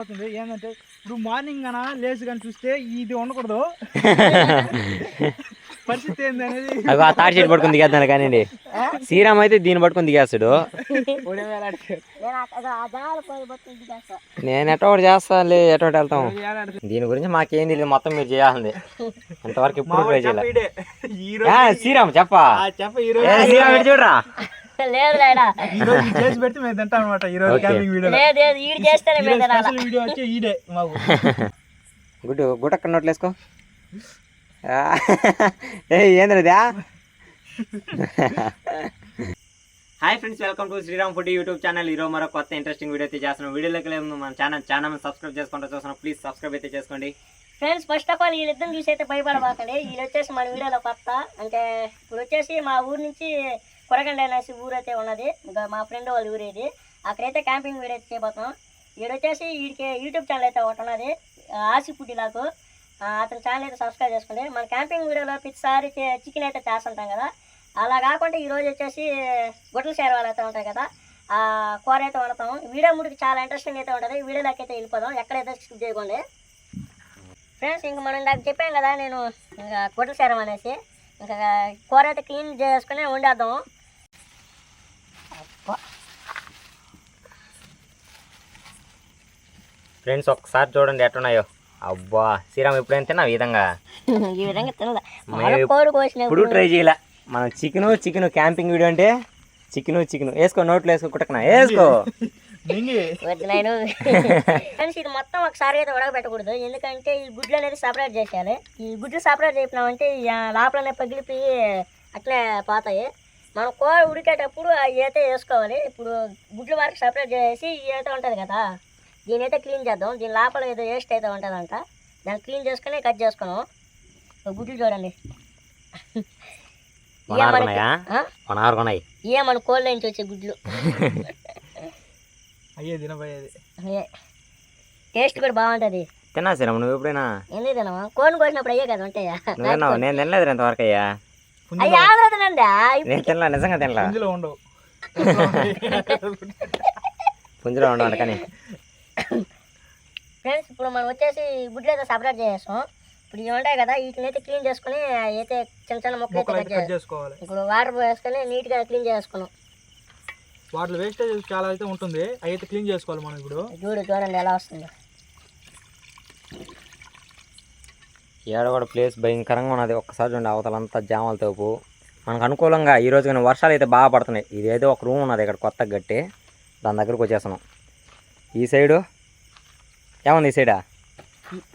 అవుతుంది. ఏంటంటే ఇప్పుడు మార్నింగ్ అన లేచి కానీ చూస్తే ఇది ఉండకూడదు. పరిస్థితి ఏంది అనేది అగో ఆ తాడి చెట్టు పట్టుకుని దిగేద్దాను కానీ శ్రీరామ్ అయితే దీన్ని పట్టుకుని దిగేస్తాడు. నేను అక్కడ ఆ జాగ్రత్త పోయి పట్టుకుని దిగేస్తా. నేను ఎటో ఒకటి చేస్తానులే ఎటో ఒకటి వెళ్తాం. దీని గురించి మాకేం తెలియదు మొత్తం మీరు చేయాల్సింది. ఇప్పుడు వాడు ట్రై చేయాలి. శ్రీరామ్ చెప్పా. ఆ చెప్ప ఈ రోజు ఏ, శ్రీరామ్ ఇటు చూడరా? లేదు లేడా ఈ రోజు ఇది చేసి పెడితే మేము తింటాం అనమాట ఈ రోజు ఓకే. క్యాంపింగ్ వీడియో లేదు లేదు ఈడు చేస్తేనే మీద స్పెషల్ వీడియో వచ్చి ఈడే మాకు. గుడ్డు గుడ్డ అక్కడ నోట్లు వేసుకో. ఏ ఏంద్రదా hi friends welcome to Sriram food YouTube channel ఈరోజు మరో కొత్త ఇంట్రెస్టింగ్ వీడియో అయితే చేస్తున్నాం. వీడియోలోకి మన ఛానల్ ఛానల్ సబ్స్క్రైబ్ చేసుకుంటూ చూస్తున్నాం. ప్లీజ్ సబ్స్క్రైబ్ అయితే చేసుకోండి. ఫ్రెండ్స్ ఫస్ట్ ఆఫ్ ఆల్ వీళ్ళిద్దరిని చూసి అయితే భయపడబాకండి వీళ్ళు వచ్చేసి మన వీడియోలో కొత్త. అంటే ఇప్పుడు వచ్చేసి మా ఊరు నుంచి పొరగండి అనేసి ఊరైతే ఉన్నది. ఇంకా మా ఫ్రెండ్ వాళ్ళ ఊరేది. అక్కడైతే క్యాంపింగ్ వీడియో అయితే చేయబోతాం వీడు వచ్చేసి వీడికి యూట్యూబ్ ఛానల్ అయితే ఒకటి ఉన్నది. ఆసి పుట్టిలాకు అతని ఛానల్ అయితే సబ్స్క్రైబ్ చేసుకోండి మన క్యాంపింగ్ వీడియోలో ప్రతిసారి చికెన్ అయితే చేస్తుంటాం కదా. అలా కాకుండా ఈరోజు వచ్చేసి గుట్టల చేరవాళ్ళు అయితే ఉంటాయి కదా. ఆ కూర అయితే వండుతాం వీడియో ముడికి చాలా ఇంట్రెస్టింగ్ అయితే ఉంటుంది. వీడియోలోకి అయితే వెళ్ళిపోదాం. ఎక్కడైతే స్కిప్ చేయకండి. ఫ్రెండ్స్ ఇంక మనం నాకు చెప్పాం కదా నేను ఇంకా గుట్టల చేరం అనేసి. ఇంకా కూర అయితే క్లీన్ చేసుకుని వండేద్దాం ఫ్రెండ్స్ ఒక్కసారి చూడండి ఎట్టున్నాయో అబ్బా శ్రీరామ్ ఎప్పుడైనా తిన్నావు ఈ విధంగా? ఈ విధంగా తినదా? ఇప్పుడు ట్రై చేయలే? మనం చికెన్ చికెన్ క్యాంపింగ్ వీడియో అంటే చికెన్ చికెన్. వేసుకో నోట్లో వేసుకో కుట్టకనా వేసుకో. నేను ఇది మొత్తం ఒకసారి అయితే ఉడకబెట్టకూడదు. ఎందుకంటే ఈ గుడ్లు అనేది సపరేట్ చేసేయాలి. ఈ గుడ్లు సపరేట్ చేసినామంటే లోపలనే పగిలిపోయి అట్లే పోతాయి. మనం కూర ఉడికేటప్పుడు అవి అయితే వేసుకోవాలి. ఇప్పుడు గుడ్లు వరకు సపరేట్ చేసి ఈ అయితే ఉంటుంది కదా. దీని అయితే క్లీన్ చేద్దాం. దీని లోపల ఏదో వేస్ట్ అయితే ఉంటుందంట. దాన్ని క్లీన్ చేసుకొని కట్ చేసుకున్నాం. గుడ్లు చూడండి. ఆ? మన కోళ్ళ నుంచి వచ్చే గుడ్లు అయ్యే తినబోయేది. టేస్ట్ కూడా బాగుంటుంది. తిన్నా శ్రీరామ్ నువ్వు ఎప్పుడైనా? ఎందుకు తినమా కోడిని కోసినప్పుడు అయ్యే కదా ఉంటాయా? నేను తినలేదు ఇంతవరకు అయ్యా. అయ్యి తినండి? నేను తినలా నిజంగా తినలా. పుంజులో ఉండవు. పుంజులో ఉండవు కానీ ఫ్రెండ్స్ ఇప్పుడు మనం వచ్చేసి గుడ్లు అయితే సపరేట్ చేసేస్తాం. ఇప్పుడు ఇవి ఉంటాయి కదా వీటిని అయితే క్లీన్ చేసుకుని అయితే చిన్న చిన్న ముక్కలు అయితే కట్ చేసుకోవాలి. ఇప్పుడు వాటర్ వేసుకొని నీట్గా క్లీన్ చేసుకున్నాం. వాటిలో వేస్టేజ్ చాలా అయితే ఉంటుంది. అవి అయితే క్లీన్ చేసుకోవాలి మనం ఇప్పుడు. చూడు చూడండి ఎలా వస్తుందో. ఏడ కూడా ప్లేస్ భయంకరంగా ఉన్నది. ఒక్కసారి చూడండి అవతలంతా జామల తోపు మనకు అనుకూలంగా ఈ రోజు కానీ వర్షాలు అయితే బాగా పడుతున్నాయి. ఇది ఏదో ఒక రూమ్ ఉన్నది ఇక్కడ కొత్త గట్టి దాని దగ్గరకు వచ్చేస్తున్నాం. ఈ సైడు? ఏముంది ఈ సైడా?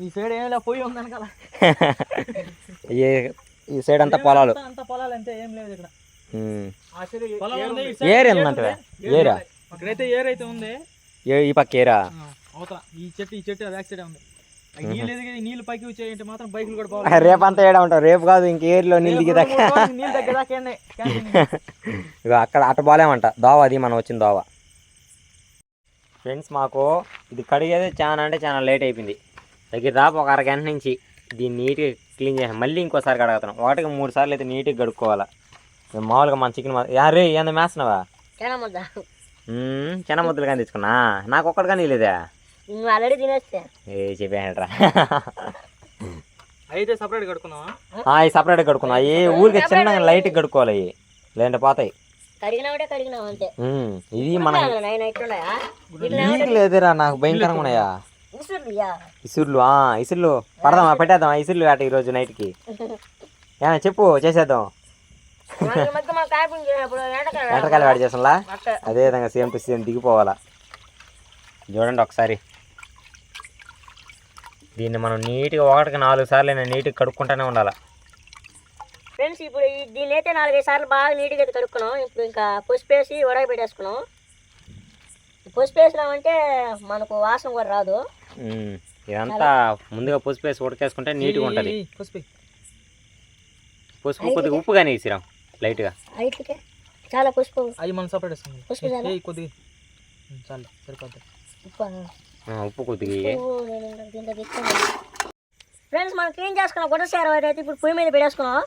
ఈ- సైడ్ ఏం లే పోయి ఉందని కదా. ఈ ఈ సైడ్ అంతా పొలాలు. అంత పొలాలు అంతే ఏం లేదు ఇక్కడ. ఉమ్. ఆ సైడ్ ఏ- పొలం ఏరు ఉంది, ఉంది. ఇటు సైడ్ ఏరు ఉందంటే ఏరు ఏరా ఉంది. ఇక్కడైతే ఏర్ అయితే ఉంది. ఏ ఈ పక్క ఏరా? అవతల. ఈ చెట్టు ఈ చెట్టు బ్యాక్ సైడ్ ఉంది. ఆ నీళ్ళు ఎదిగి నీళ్ళు పైకి వచ్చాయంటే మాత్రం బైకులు కూడా పోవాలి. రేపంతా ఏడా ఉంటావు? రేపు కాదు ఇంక ఏరిలో నీళ్ళు రేపు? క్యాంపింగ్. ఇక అక్కడ అటు బాలేమంట దోవ అది మనం వచ్చిన దోవ. ఫ్రెండ్స్ మాకు ఇది కడిగేది చాలా అంటే చాలా లేట్ అయిపోయింది. దగ్గర దాపు ఒక అరగంట నుంచి దీన్ని నీట్గా క్లీన్ చేసాం మళ్ళీ ఇంకోసారి కడగతున్నాం. ఒకటికి మూడు సార్లు అయితే నీట్గా కడుక్కోవాలా. మేము మామూలుగా మన చికెన్ యారే ఏంద మేస్తున్నావా? చాలా ముద్ద చిన్న ముద్దలు కానీ తెచ్చుకున్నా. నాకు ఒక్కటి కానీ లేదే నువ్వు ఆల్రెడీ తినేస్తే. ఏ చెప్పేయంట్రా అయితే సపరేట్ కడుకుందామా అవి సపరేట్గా కడుక్కున్నా అవి ఊరికి చిన్నగా లైట్గా కడుక్కోవాలి. అవి లేదంటే పోతాయి. కడిగినావుడే కడిగినావు అంతే. ఇది మన నైన్ లేదురా నాకు భయంకరంగా ఉన్నాయా? ఇసుర్లు ఆ ఇసుర్లు. పడదామా పెట్టేద్దామా ఇసుర్లు ఆట ఈరోజు నైట్కి? ఏమన్నా చెప్పు చేసేద్దాం. ఎంటకాయలు వాడి చేసంలా. అదే విధంగా సేమ్ టు సేమ్ దిగిపోవాలా? చూడండి ఒకసారి. దీన్ని మనం నీట్గా ఒకటికి నాలుగు సార్లు అయినా నీట్గా కడుక్కుంటూనే ఉండాలి? ఫ్రెండ్స్ ఇప్పుడు ఈ- దీన్ని అయితే నాలుగైదు సార్లు బాగా నీట్గా అయితే కడుక్కున్నాం. ఇప్పుడు ఇంకా పసుపు వేసి ఉడక పెట్టేసుకున్నాం పసుపు వేసినామంటే మనకు వాసన కూడా రాదు. ఇదంతా ముందుగా పసుపు వేసి ఉడకేసుకుంటే నీట్గా ఉంటుంది. పసుపు. కొద్దిగా ఉప్పు కానీ వేసిరాం లైట్గా. చాలా పసుపు. అవి మనం సపరేట్ వేసుకుందాం. పసుపు కొద్దిగా. ఉమ్, చాలు సరిపోద్ది. ఉప్పు. కొద్దిగా. ఫ్రెండ్స్ మనం క్లీన్ చేసుకున్నాం? గుడ్డ సేర అయితే ఇప్పుడు పొయ్యి మీద పెట్టేసుకున్నాం.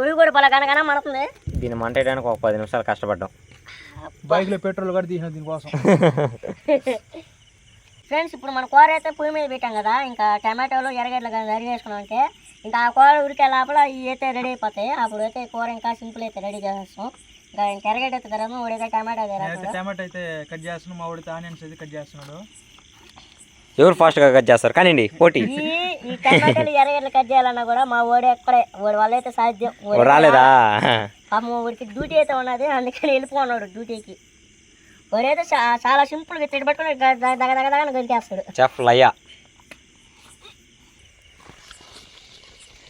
పొయ్యి కూడా పలా కనకన మడుతుంది దీన్ని మంట వేయడానికి ఒక పది నిమిషాలు కష్టపడ్డాం. బైక్లో పెట్రోల్ కూడా తీసిన దీనికోసం. ఫ్రెండ్స్ ఇప్పుడు మన కూర అయితే పొయ్యి మీద పెట్టాం కదా ఇంకా టమాటోలు ఎర్రగడ్డలు కానీ రెడీ చేసుకున్నాం అంటే ఇంకా ఆ కూర ఉడికే లోపల ఇవి అయితే రెడీ అయిపోతాయి. అప్పుడు అయితే కూర ఇంకా సింపుల్ అయితే రెడీ చేసేస్తాం. ఇంకా ఇంకా ఎర్రగడ్డ అయితే తరము ఉడికే టమాటో తరము టమాటా అయితే కట్ చేస్తున్నాను మా వాడితే ఆనియన్స్ అయితే కట్ చేస్తున్నాడు. ఎవరు ఫాస్ట్గా కట్ చేస్తారు? కానివ్వండి పోటీ. ఈ టమాటాలు కట్ చేయాలన్నా కూడా మా ఓడి ఎక్కడే వాడి వల్ల అయితే సాధ్యం ఓ రాలేదా? పాపం డ్యూటీ అయితే ఉన్నది అందుకని వెళ్ళిపోన్నాడు డ్యూటీకి. వాడైతే చా- చాలా సింపుల్గా తిట్టి పట్టుకుని గ- దగ దగ దగ దగ గంటేస్తాడు చెఫ్ లయ్య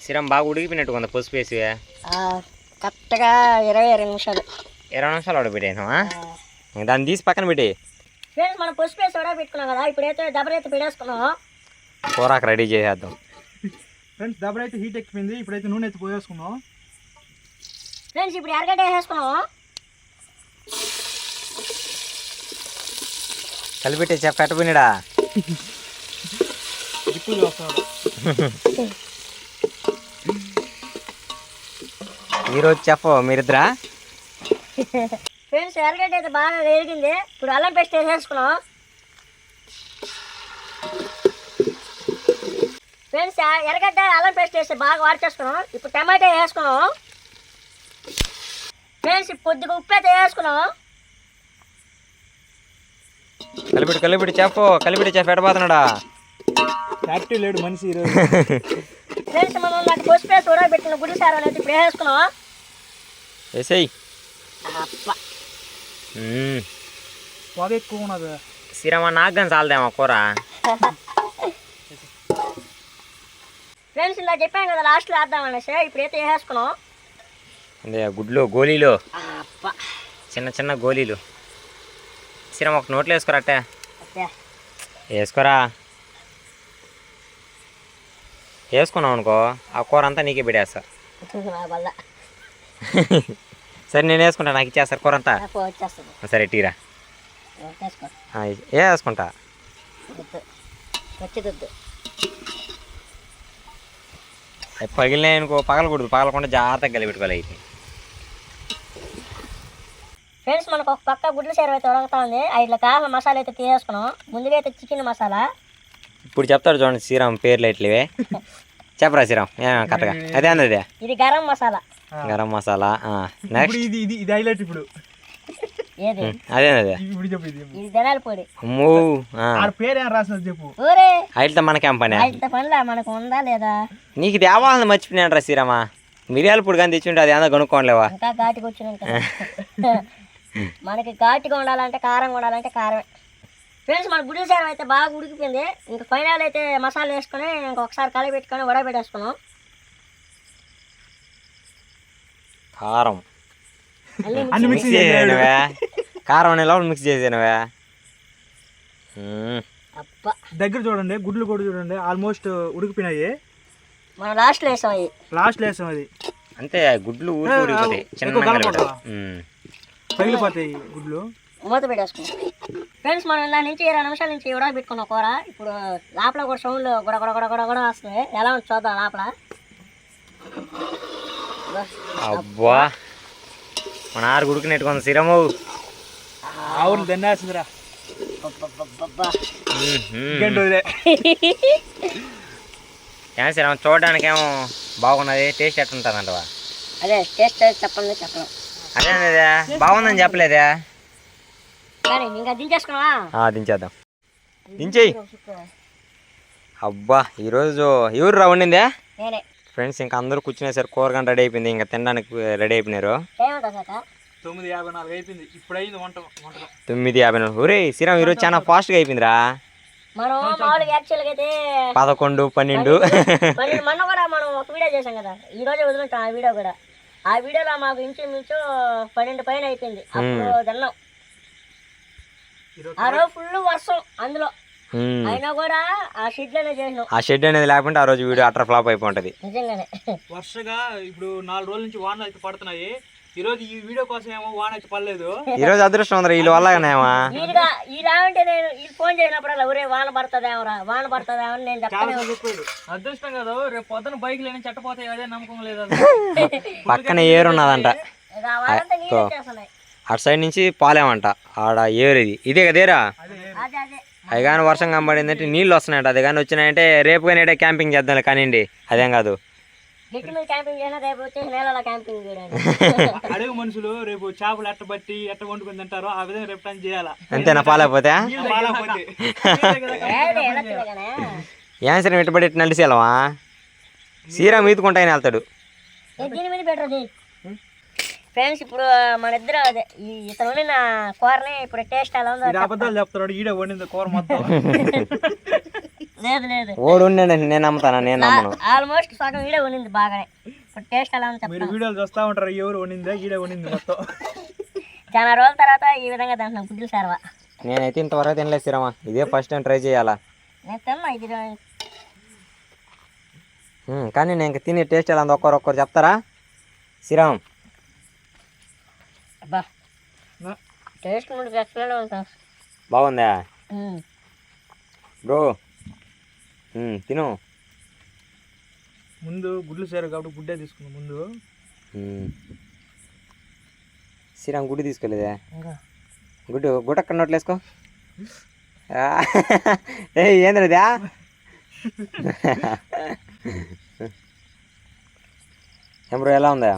సిరం బాగా ఉడికిపోయినట్టు కొంత పసుపు వేసి. కరెక్ట్గా ఇరవై ఇరవై నిమిషాలు. ఇరవై నిమిషాలు ఉడకబెట్టాను దాన్ని తీసి పక్కన పెట్టి ఫ్రెండ్స్ మనం పసుపు వేసి కూడా పెట్టుకున్నాం కదా ఇప్పుడైతే అయితే పెట్టేసుకున్నాం కూరకు రెడీ చేసేద్దాం. ఫ్రెండ్స్ అయితే హీట్ ఎక్కిపోయింది ఇప్పుడైతే నూనె అయితే పోయేసుకున్నాం ఫ్రెండ్స్ ఇప్పుడు ఎరగడ్డ వేసేసుకున్నాం కలిపెట్టే దిక్కులు చూస్తున్నాడు ఈరోజు చెఫ్ మీరిద్దరా? ఫ్రెండ్స్ ఎరగడ్డ అయితే బాగా వేగింది ఇప్పుడు అల్లం పేస్ట్ వేసేసుకున్నాం. ఫ్రెండ్స్ ఆ ఎర్రగడ్డ అల్లం పేస్ట్ వేసి బాగా వాడిచేసుకున్నాం. ఇప్పుడు టమాటా వేసుకున్నాం. ఫ్రెండ్స్ ఇప్పుడు కొద్దిగా ఉప్పు అయితే వేసుకున్నాం. కలిపెట్టు కలిపెట్టి చెఫ్ కలిపెట్టి చెఫ్ ఎడబోతున్నాడా యాక్టివ్ లేడు మనిషి ఈరోజు. ఫ్రెండ్స్ మనం నాకు పసుపు వేసి ఉడకబెట్టిన గుడ్డు సార్ అనేది ఇప్పుడు వేసుకున్నాం వేసేయి. అబ్బా. పొగ ఎక్కువ ఉన్నది సిరమా నాకు కానీ చాలదేమా కూర ఫ్రెండ్స్ ఇలా చెప్పాను కదా లాస్ట్లో వేద్దామనేసి ఇప్పుడైతే వేసేసుకున్నాం. అదే గుడ్లు గోళీలు. చిన్న చిన్న గోళీలు. సిరం ఒక నోట్లో అబ్బా. వేసుకోరా? వేసుకున్నావు అనుకో ఆ కూర అంతా నీకే పెట్టేస్తా సరే నేను వేసుకుంటా నాకు ఇచ్చేస్తారు కూర అంతా. సరే టీరా ఏ వేసుకుంటా? పగిలినాయి అనుకో పగలకూడదు. పగలకుండా జాగ్రత్తగా కలిపెట్టుకోవాలి అయితే. ఫ్రెండ్స్ మనకు ఒక పక్క గుడ్ల సేర అయితే ఉడకతా ఉంది. ఇట్లా కావాల మసాలా అయితే తీసేసుకున్నాం. ముందుగా అయితే చికెన్ మసాలా. ఇప్పుడు చెప్తాడు చూడండి శ్రీరామ్ పేర్లు ఎట్లేవే. చెప్పరా శ్రీరామ్ కరెక్ట్గా? అదే అదే. ఇది గరం మసాలా. గరం మసాలా ఇప్పుడు నెక్స్ట్ ఇది ఇది ఇది హైలైట్ ఇప్పుడు. ఏది? అదే అదే. ఇప్పుడు చెప్పు ఇది ఇది ధనాల పొడి. అమ్మో ఆడ పేరు ఏం రాసినది చెప్పు. ఊరే. అయితే మనకేం పని ఇంత పనిలా మనకు ఉందా లేదా? నీకు దేవాలని మర్చిపోయినాడ్రా శ్రీరామా? మిరియాల పొడి కానీ తెచ్చుంటే అది ఏదో కొనుక్కోలేవా ఇంకా ఘాటుగా వచ్చినాక మనకి ఘాటుగా ఉండాలంటే కారంగా ఉండాలంటే కారమే. ఫ్రెండ్స్ మన గుడి సేవ అయితే బాగా ఉడికిపోయింది. ఇంకా ఫైనల్ అయితే మసాలా వేసుకొని ఇంకొకసారి కలిపి పెట్టుకొని వడబెట్టేసుకున్నాం. కారం. అన్నీ మిక్స్ చేసేనవే కారం అనే లోపల మిక్స్ చేసేనవే దగ్గర చూడండి గుడ్లు కూడా చూడండి ఆల్మోస్ట్ ఉడికిపోయినాయి. మనం లాస్ట్లో వేసాం అవి లాస్ట్ లేసాం అది. అంతే గుడ్లు ఊరిపోతాయి. ఉమ్. పగిలిపోతాయి గుడ్లు. మూత పెట్టేసుకున్నాం. ఫ్రెండ్స్ మనం దాని నుంచి ఇరవై నిమిషాల నుంచి ఉడక పెట్టుకున్నాం కూర. ఇప్పుడు లోపల కూడా సౌండ్ గుడ గుడ గుడ గుడ గుడ వస్తుంది. ఎలా ఉంది చూద్దాం లోపల. అబ్బా. మన ఆరు గుడికినట్టుకుంది సిరము వదిలే ఏం సిరమ చూడడానికి ఏమో బాగున్నది టేస్ట్ ఎట్లుంటుందంటవా? అదే టేస్ట్ చెప్పండి చెప్పడం. అదే అదే బాగుందని చెప్పలేదే? దించేద్దాం. దించేయి. అబ్బా ఈరోజు ఎవరు రా వండిందే? నేనే. ఫ్రెండ్స్ ఇంకా అందరూ కూర్చునేసరికి కూరగానే రెడీ అయిపోయింది. ఇంకా తినడానికి రెడీ అయిపోయినారు. తొమ్మిది యాభై నాలుగు అయిపోయింది. ఇప్పుడు అయింది వంట తొమ్మిది యాభై నాలుగు. ఒరే శ్రీరామ్ ఈరోజు చాలా ఫాస్ట్గా అయిపోయిందిరా. మనం మామూలుగా యాక్చువల్గా అయితే పదకొండు పన్నెండు. మొన్న కూడా మనం ఒక వీడియో చేసాం కదా. ఈ రోజే వదులుంటాం ఆ వీడియో కూడా. ఆ వీడియోలో మాకు ఇంచుమించు పన్నెండు పైన అయిపోయింది. అప్పుడు తిన్నాం. ఆ రోజు ఫుల్ వర్షం అందులో. అయినా కూడా ఆ షెడ్లోనే చేసినాం. ఆ షెడ్ అనేది లేకుంటే ఆ రోజు వీడియో అటర్ ఫ్లాప్ అయిపోతుంది నిజంగానే. వరుసగా ఇప్పుడు నాలుగు రోజుల నుంచి వానలు అయితే పడుతున్నాయి. ఈ రోజు ఈ వీడియో కోసం ఏమో వాన అయితే పడలేదు. ఈ రోజు అదృష్టం ఉందిరా వీళ్ళ వల్లగానేమా. వీలుగా ఇలా అంటే నేను వీళ్ళు ఫోన్ చేసినప్పుడల్లా ఒరే వాన పడుతుందేమరా వాన పడుతుందేమో అని నేను చాలా చెప్తాను సార్లు చెప్పాడు అదృష్టం కదా రేపు పొద్దున బైక్ లేని చెట్టపోతాయి అదే నమ్మకం లేదు పక్కన ఏరు ఉన్నదంట. ఇక ఆ వానంతా నీళ్ళు వచ్చేస్తున్నాయి. అటు సైడ్ నుంచి పాలేమంట. ఆడ ఏరు ఇది. ఇదే కదేరా అదే అదే. అదే కానీ వర్షం కనబడిందంటే నీళ్ళు వస్తున్నాయంట. అది కానీ వచ్చినాయంటే రేపు కానీ క్యాంపింగ్ చేద్దాం కానివ్వండి. అదేం కాదు. అడవి మనుషులు రేపు చేపలు ఎట్ట బట్టి ఎట్ట వండుకొని తింటారో ఆ విధంగా రేపు టైం చేయాలా? అంతేనా? పాలైపోతే పాలకపోతే. ఏది వెళ్ళొచ్చులే కానీ ఏం సరే ఇటుబడి ఇటు నడిచేలవా సీరా మీదుకుంటాయని వెళ్తాడు ఏ దీని మీద పెట్టరు ఫ్రెండ్స్ ఇప్పుడు మన ఇద్దరు అదే ఈ ఇతను వండిన కూరని ఇప్పుడు టేస్ట్ ఎలా ఉందో ఈడ అబద్ధాలు చెప్తున్నాడు ఈడ వండింది కూర మొత్తం. లేదు లేదు. ఓడు ఉండండి నేను నమ్ముతానా నేను నమ్మను? ఆల్మోస్ట్ సగం వీడే వండింది బాగానే. ఇప్పుడు టేస్ట్ ఎలా ఉందో మీరు వీడియోలు చూస్తా ఉంటారు ఎవరు వండిందే ఈడ వండింది మొత్తం. చాలా రోజుల తర్వాత ఈ విధంగా తింటున్నాం గుడ్లు సర్వా. నేనైతే ఇంతవరకు తినలేదు సీరమ్మా ఇదే ఫస్ట్ టైం ట్రై చేయాలా? నేను తిన్నా ఇది కానీ నేను ఇంకా తినే టేస్ట్ ఎలా ఉందో ఒక్కరు ఒక్కరు చెప్తారా? శ్రీరామ్ అబ్బా. టేస్ట్ బాగుందా? బ్రో. తిను. ముందు గుడ్లు సేరు కాబట్టి గుడ్డే తీసుకున్నాం ముందు. శ్రీరామ్ గుడ్డు తీసుకోలేదే? గుడ్డు గుడ్డ అక్కడ నోట్లు వేసుకో. ఏ ఏంద్రదా ఏం బ్రో ఎలా ఉందా?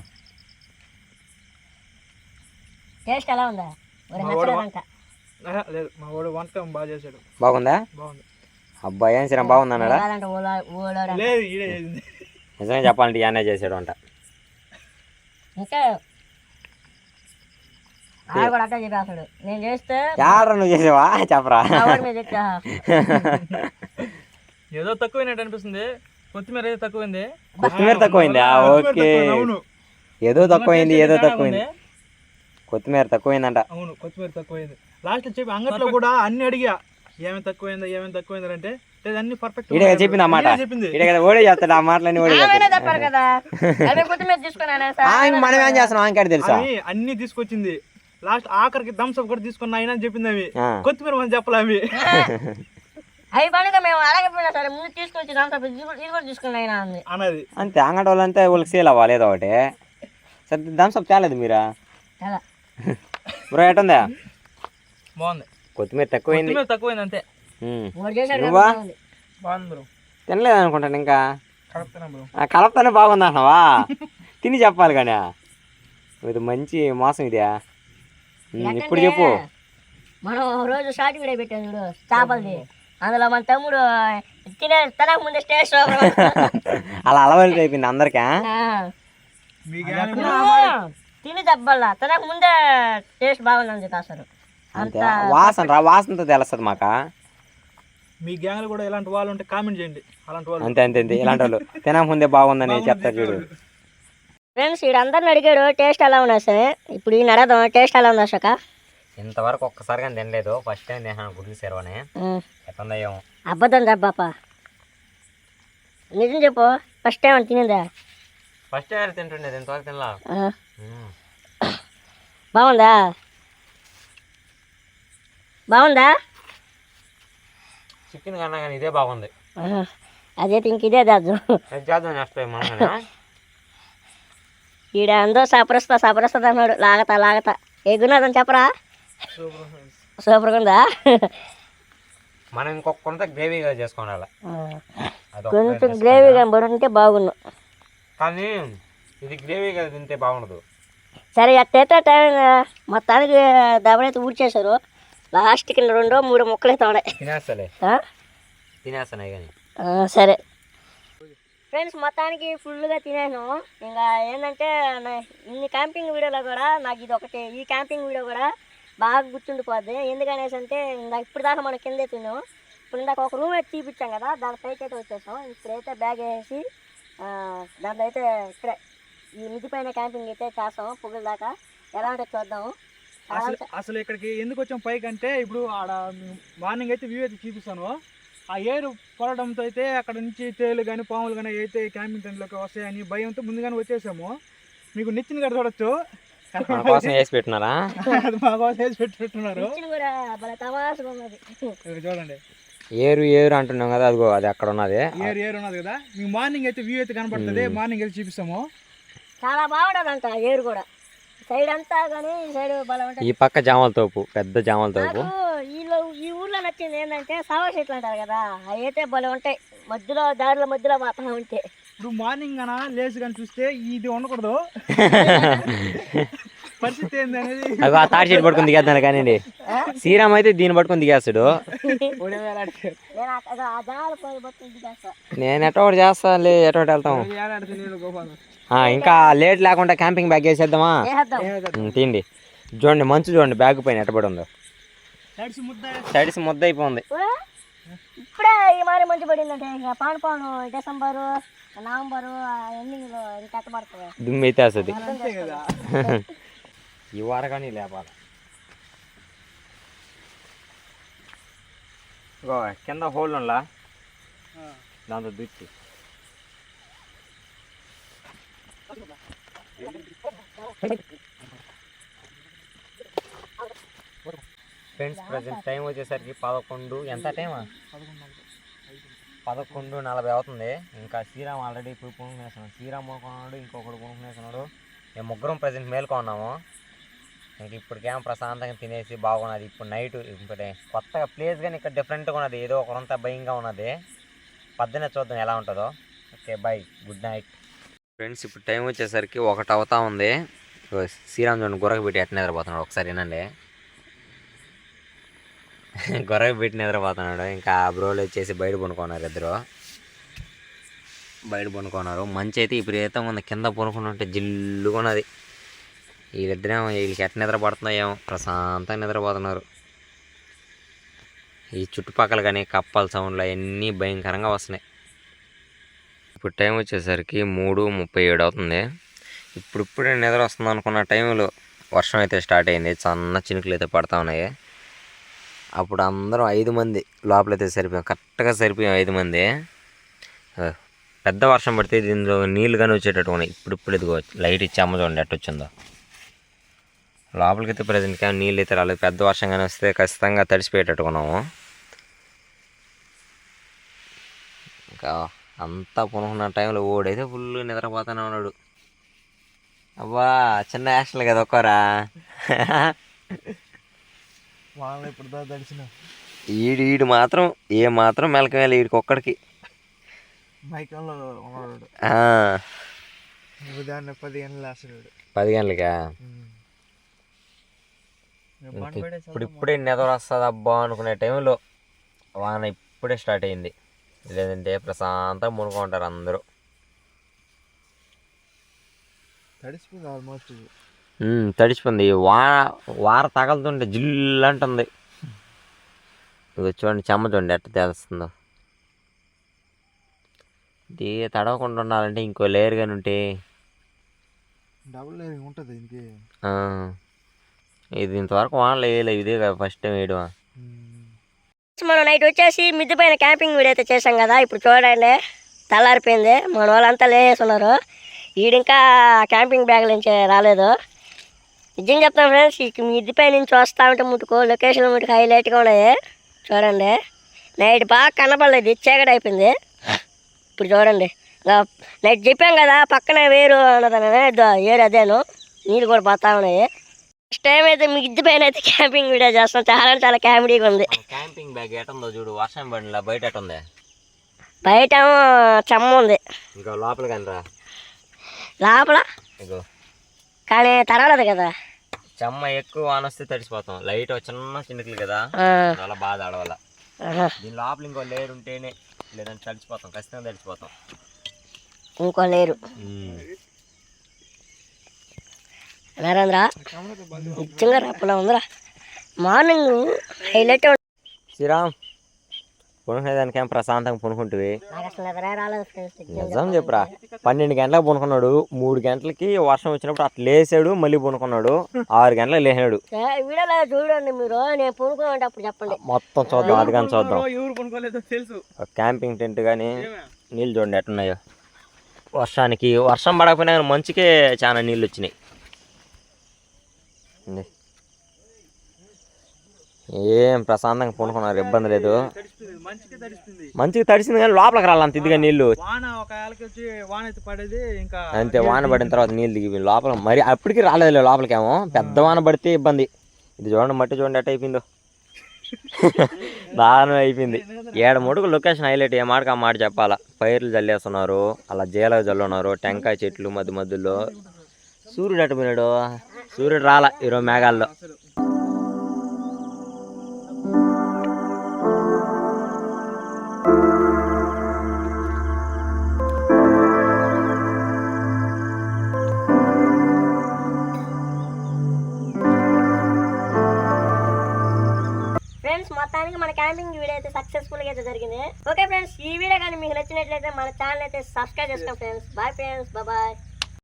టేస్ట్ ఎలా ఉందా? లేదు మా వాడు వంటకం బాగా చేశాడు. బాగుందా? బాగుంది. అబ్బా ఏం బాగుందన్నాడా? లేదు ఈడే చేసింది. నిజంగా చెప్పాలంటే యానే చేసాడు అంట ఇంకా ఆడ కూడా అట్లా చెప్పేస్తాడు. నేను చేస్తే యాడ్రా నువ్వు చేసావా? చెప్పరా. ఏదో తక్కువైనట్టు అనిపిస్తుంది. కొత్తిమీర ఏదో తక్కువైంది. కొత్తిమీర తక్కువైందా? ఓకే. ఏదో తక్కువైంది ఏదో తక్కువైంది. కొత్తిమీర తక్కువైందంట. అవును కొత్తిమీర తక్కువైంది. లాస్ట్ చెప్పి అంగట్లో కూడా అన్ని అడిగా ఏమేమి తక్కువైందా ఏమేమి తక్కువైందా అంటే లేదు అన్ని పర్ఫెక్ట్ చెప్పింది కదా ఓడే చెప్తాడు ఆ మాటలన్నీ ఓడే ఆమెనే చెప్తాడు చెప్పారు కదా. అదే కొత్తిమీర తీసుకున్నాను ఆయన మనం ఏం చేస్తున్నాం తెలుసా? అన్ని తీసుకొచ్చింది. లాస్ట్ ఆఖరికి థమ్స్ అప్ కూడా తీసుకున్నా అయినా అని చెప్పింది అవి. కొత్తిమీర మనం చెప్పలే అవి మేము సరే ముందు తీసుకొచ్చి ఇది కూడా అన్నది. అంతే అంగడి వాళ్ళంతా వాళ్ళకి సేల్ అవ్వాలి ఏదో ఒకటి? సరే థమ్స్అప్ తేలేదు మీరా? చాలా బ్రో ఎటుందా? బాగుంది. కొత్తిమీర తక్కువైంది. కొత్తిమీర తక్కువైంది అంతే. నువ్వా? బాగుంది. బ్రో. తినలేదు అనుకుంటాను ఇంకా? Correct bro. ఆ కలపతోనే బాగుంది అంటున్నావా తిని చెప్పాలి కానీ. ఇది మంచి మోసం ఇదే. ఇప్పుడు చెప్పు. మనం రోజు షార్ట్ వీడియో పెట్టాం చూడు చేపలది. అందులో మన తమ్ముడు తినే తనకు ముందే స్టేజ్ అలా అలవాటు అయిపోయింది అందరికీ మీ తిని దెబ్బల్లా తనకు ముందే టేస్ట్ బాగుందని చెప్పేస్తారు అంతే. వాసన రా వాసనతో తెలుస్తుంది మాక. మీ గ్యాంగ్లో కూడా ఇలాంటి వాళ్ళు ఉంటే కామెంట్ చేయండి. అలాంటి వాళ్ళు. అంతే అంతే అంతే. ఇలాంటి వాళ్ళు. తినక ముందే బాగుందని చెప్తారు చూడు. ఫ్రెండ్స్ వీడు అందరిని అడిగాడు టేస్ట్ ఎలా ఉన్నా సరే? ఇప్పుడు ఈయన అడగదాం టేస్ట్ ఎలా ఉంది అశోక? ఇంతవరకు ఒక్కసారిగా తినలేదు. ఫస్ట్ టైం తిన్నాను గుడ్లు సేరవని ఎట్టుందో ఏమో. అబద్ధం చెప్పాప నిజం చెప్పు. ఫస్ట్ టైం తినిందా? ఫస్ట్ టైం తింటుండేది ఇంతవరకు తినలా. ఆ. బాగుందా? బాగుందా? చికెన్ కన్నా కానీ ఇదే బాగుంది. అదైతే ఇంక ఇదే దాదు అది చేద్దాం నెక్స్ట్ టైం మనగానే ఈడ అందరూ సపరస్తా సపరస్తా అన్నాడు. లాగతా లాగతా. ఏ గున్నదని చెప్పరా? సూపర్గా ఉందా మనం ఇంకొక కొంత గ్రేవీగా చేసుకోవాలి అది కొంచెం గ్రేవీగా ఉంటే బాగున్నావు కానీ ఇది గ్రేవీగా తింటే బాగుండదు. సరే అట్టయితే టైం మొత్తానికి దెబ్బనైతే ఊడ్చేశారు. లాస్ట్కి రెండో మూడో ముక్కలు అయితే ఉన్నాయి తినేస్తలే కానీ. సరే. ఫ్రెండ్స్ మొత్తానికి ఫుల్గా తినేసాను. ఇంకా ఏంటంటే ఇన్ని క్యాంపింగ్ వీడియోలో కూడా నాకు ఇది ఒకటి ఈ క్యాంపింగ్ వీడియో కూడా బాగా గుర్తుండిపోద్ది. ఎందుకనేసి అంటే ఇందాక ఇప్పుడు దాకా మనం కిందే తిన్నాం. ఇప్పుడు ఇందాక ఒక రూమ్ అయితే తీపిచ్చాం కదా దాని పైకి అయితే వచ్చేసాం. ఇప్పుడైతే బ్యాగ్ వేసి దాంట్లో అయితే ఇక్కడే ఈ మిది పైన క్యాంపింగ్ అయితే చేస్తాం పొగుల దాకా. ఎలా ఉంటుందో చూద్దాం. అసలు అసలు ఇక్కడికి ఎందుకు వచ్చాం పైకి అంటే ఇప్పుడు ఆడ మార్నింగ్ అయితే వ్యూ అయితే చూపిస్తాను. ఆ ఏరు పొలడంతో అయితే అక్కడ నుంచి తేలు కానీ పాములు కానీ అయితే క్యాంపింగ్ టెంట్లోకి వస్తాయని భయంతో ముందుగానే వచ్చేసాము. మీకు నిచ్చిన కూడా చూడొచ్చు. పెట్టినారా? చూడండి. ఏరు ఏరు అంటున్నాం కదా అదిగో అది అక్కడ ఉన్నది. ఏరు ఏరు ఉన్నది కదా. మీకు మార్నింగ్ అయితే వ్యూ అయితే కనపడుతుంది. మార్నింగ్ అయితే చూపిస్తాము. చాలా బాగుంటుందంట ఏరు కూడా. సైడ్ అంతా కానీ ఈ సైడ్ బలం ఉంటుంది ఈ పక్క జామల తోపు పెద్ద జామల తోపు. ఈ ఊర్లో నచ్చింది ఏంటంటే సావా చెట్లు అంటారు కదా అవి అయితే భలే ఉంటాయి. మధ్యలో దారిలో మధ్యలో మాత్రం ఉంటే. ఇప్పుడు మార్నింగ్ అన లేచి కానీ చూస్తే ఇది ఉండకూడదు. పరిస్థితి ఏంది అనేది ఆ తాటి చెట్టు పట్టుకొని దిగేద్దాను కానీ శ్రీరామ్ అయితే దీన్ని పట్టుకొని దిగేస్తాడు. నేను ఎటో ఒకటి చేస్తానులే ఎటో ఒకటి వెళ్తాం. ఇంకా లేట్ లేకుండా క్యాంపింగ్ బ్యాగ్ వేసేద్దామా? తీయండి చూడండి మంచు చూడండి బ్యాగ్ పైన ఎట్టబడి ఉందో. తడిసి ముద్ద అయిపోయింది? ఇప్పుడే ఈ మారి మంచి పడిందంటే ఇక పాను పాను డిసెంబరు నవంబరు ఎండింగ్లో ఇంకా ఎట్ట పడుతుంది. దుమ్ము అయితే వస్తుంది. ఈ వార కానీ లేపాలి. కింద హోల్ ఉండా దాంతో దుచ్చి ఫ్రెండ్స్ ప్రజెంట్ టైం వచ్చేసరికి పదకొండు. ఎంత టైమా పదకొండు నలభై అవుతుంది. ఇంకా శ్రీరామ్ ఆల్రెడీ ఇప్పుడు కొనుక్కునేస్తున్నాడు శ్రీరామ్ కొనుక్కున్నాడు ఇంకొకడు కొనుక్కునేస్తున్నాడు మేము ముగ్గురం ప్రజెంట్ మేల్కొన్నాము. ఇంక ఇప్పటికేం ప్రశాంతంగా తినేసి బాగున్నది. ఇప్పుడు నైట్ ఇప్పుడు కొత్తగా ప్లేస్ కానీ ఇక్కడ డిఫరెంట్గా ఉన్నది. ఏదో ఒకరంతా భయంగా ఉన్నది. పద్దెనే చూద్దాం ఎలా ఉంటుందో. Okay bye good night friends ఇప్పుడు టైం వచ్చేసరికి ఒకటి అవుతా ఉంది శ్రీరామ్ చూడండి గుర్రకు పెట్టి ఎట్ట నిద్రపోతున్నాడు. ఒకసారి వినండి. గొర్రెకి పెట్టి నిద్రపోతున్నాడు. ఇంకా ఆ బ్రోలు వచ్చేసి బయట పనుకున్నారు ఇద్దరు. బయట పనుకున్నారు మంచి అయితే విపరీతంగా ఉంది. కింద పనుకుని ఉంటే జిల్లుగా ఉన్నది. వీళ్ళిద్దరేమో వీళ్ళకి ఎట్ట నిద్ర ఏమో ప్రశాంతంగా నిద్రపోతున్నారు. ఈ చుట్టుపక్కల కానీ కప్పల సౌండ్లు అవన్నీ భయంకరంగా వస్తున్నాయి. ఇప్పుడు టైం వచ్చేసరికి మూడు ముప్పై ఏడు అవుతుంది. ఇప్పుడు ఇప్పుడే నిద్ర వస్తుంది అనుకున్న టైంలో వర్షం అయితే స్టార్ట్ అయింది. సన్న చినుకులు అయితే పడతా ఉన్నాయి. అప్పుడు అందరం ఐదు మంది లోపలైతే సరిపోయాం. కరెక్ట్గా సరిపోయాం ఐదు మంది. పెద్ద వర్షం పడితే దీనిలో నీళ్ళు కానీ వచ్చేటట్టు ఉన్నాయి. ఇప్పుడు ఇప్పుడు ఇదిగో లైట్ ఇచ్చి అమ్మ చూడండి ఎట్టు వచ్చిందో. లోపలికి అయితే ప్రజెంట్ కానీ నీళ్ళు అయితే రాలేదు. పెద్ద వర్షం కానీ వస్తే ఖచ్చితంగా తడిసిపోయేటట్టుకున్నాము ఇంకా అంతా పునుకున్న టైంలో ఓడైతే ఫుల్ నిద్రపోతానే ఉన్నాడు. అబ్బా చిన్న యాక్షన్ కదా ఒక్కరా? వాళ్ళు ఇప్పుడు దా తడిసిన ఈడు ఈడు మాత్రం ఏ మాత్రం మెలకమేళ ఈడికి ఒక్కడికి. మైకంలో ఉన్నాడు. ఆ, ఉదాహరణ పది గంటలు అసలు పది గంటలకా? ఇప్పుడు ఇప్పుడే నిద్ర వస్తుంది అబ్బా అనుకునే టైంలో వాన ఇప్పుడే స్టార్ట్ అయింది లేదంటే ప్రశాంతంగా మునుకుంటారు అందరూ. తడిసిపోయింది ఆల్మోస్ట్ ఉమ్, తడిసిపోయింది. వా వార తగలుతుంటే జిల్లు అంటుంది. చూడండి చెమ్మ చూడండి ఎట్ట తెలుస్తుందో. ఇది తడవకుండా ఉండాలంటే ఇంకో లేయర్ కానీ ఉంటే. డబుల్ లేయరింగ్ ఉంటుంది ఇది ఇంతవరకు వానలు వేయలేదు ఇదే కదా ఫస్ట్ టైం వేయడం. మనం నైట్ వచ్చేసి మిద్దె పైన క్యాంపింగ్ వీడియో అయితే చేసాం కదా ఇప్పుడు చూడండి తెల్లారిపోయింది. మన వాళ్ళంతా లేస్తున్నారు ఈడింకా క్యాంపింగ్ బ్యాగ్ నుంచి రాలేదు. నిజం చెప్తాను ఫ్రెండ్స్ ఈ మిద్దె పై నుంచి వస్తా ఉంటే ముట్టుకో లొకేషన్ ముట్టుకు హైలైట్గా ఉన్నాయి. చూడండి నైట్ బాగా కనపడలేదు చీకటి అయిపోయింది. ఇప్పుడు చూడండి నైట్ చెప్పాం కదా పక్కనే వేరు అన్నదాన ఏరు అదేను. నీళ్ళు కూడా పోతా ఉన్నాయి. ఫస్ట్ టైం అయితే మిద్దె పైన అయితే క్యాంపింగ్ వీడియో చేస్తాం చాలా చాలా కామెడీగా ఉంది. క్యాంపింగ్ బ్యాగ్ ఎట్టుందో చూడు వర్షం పడిలా బయట ఎట్టుంది బయట చెమ్మ ఉంది. ఇంకా లోపల కానీ రా. లోపల? ఇగో. కానీ తరగలేదు కదా. చెమ్మ ఎక్కువ వాన వస్తే తడిసిపోతాం. లైట్ చిన్న చినుకులు కదా. చాలా బాగా ఆడవాల. దీని లోపల ఇంకో లేయర్ ఉంటేనే లేదంటే తడిసిపోతాం. ఖచ్చితంగా తడిసిపోతాం. ఇంకో లేరు నరేంద్ర నిజంగా రప్పలా ఉందిరా. మార్నింగ్ హైలైట్ శ్రీరామ్ పనుకునేదానికి ఏం ప్రశాంతంగా ఫ్రెండ్స్ నిజం చెప్పురా పన్నెండు గంటలకు పనుకున్నాడు మూడు గంటలకి వర్షం వచ్చినప్పుడు అట్లా లేసాడు మళ్ళీ పనుకున్నాడు ఆరు గంటలకు లేచాడు వీడియోలో చూడండి మీరు నేను పూనుకోమంటే అప్పుడు చెప్పండి. మొత్తం చూద్దాం అది కానీ చూద్దాం. తెలుసు. క్యాంపింగ్ టెంట్ కానీ నీళ్ళు చూడండి ఎట్టున్నాయో వర్షానికి వర్షం పడకపోయినా కానీ మంచుకే చాలా నీళ్ళు వచ్చినాయి. ఏం ప్రశాంతంగా పనుకున్నారు ఇబ్బంది లేదు. మంచిగా తడిసింది కానీ లోపలికి రాలంత ఇదిగా ఇంకా అంతే వాన పడిన తర్వాత నీళ్ళు దిగి లోపల మరి అప్పటికి రాలేదు లోపలికేమో. పెద్ద వాన పడితే ఇబ్బంది. ఇది చూడండి మట్టి చూడండి ఎట్ట అయిపోయిందో. దారుణం అయిపోయింది. ఏడు మడుగు లొకేషన్ హైలైట్ ఏ మాటకు ఆ మాట చెప్పాలా? పైర్లు జల్లేస్తున్నారు అలా జీలకు జల్లున్నారు టెంకాయ చెట్లు మధ్య మధ్యలో. సూర్యుడు అటు పోయినాడు? సూర్యుడు రాల ఈరోజు మేఘాల్లో. ఫ్రెండ్స్ మొత్తానికి మన క్యాంపింగ్ వీడియో అయితే సక్సెస్ఫుల్గా అయితే జరిగింది. ఓకే ఫ్రెండ్స్ ఈ వీడియో కానీ మీకు నచ్చినట్లయితే మన ఛానల్ అయితే సబ్స్క్రైబ్ చేసుకోండి ఫ్రెండ్స్ బాయ్ ఫ్రెండ్స్ బాయ్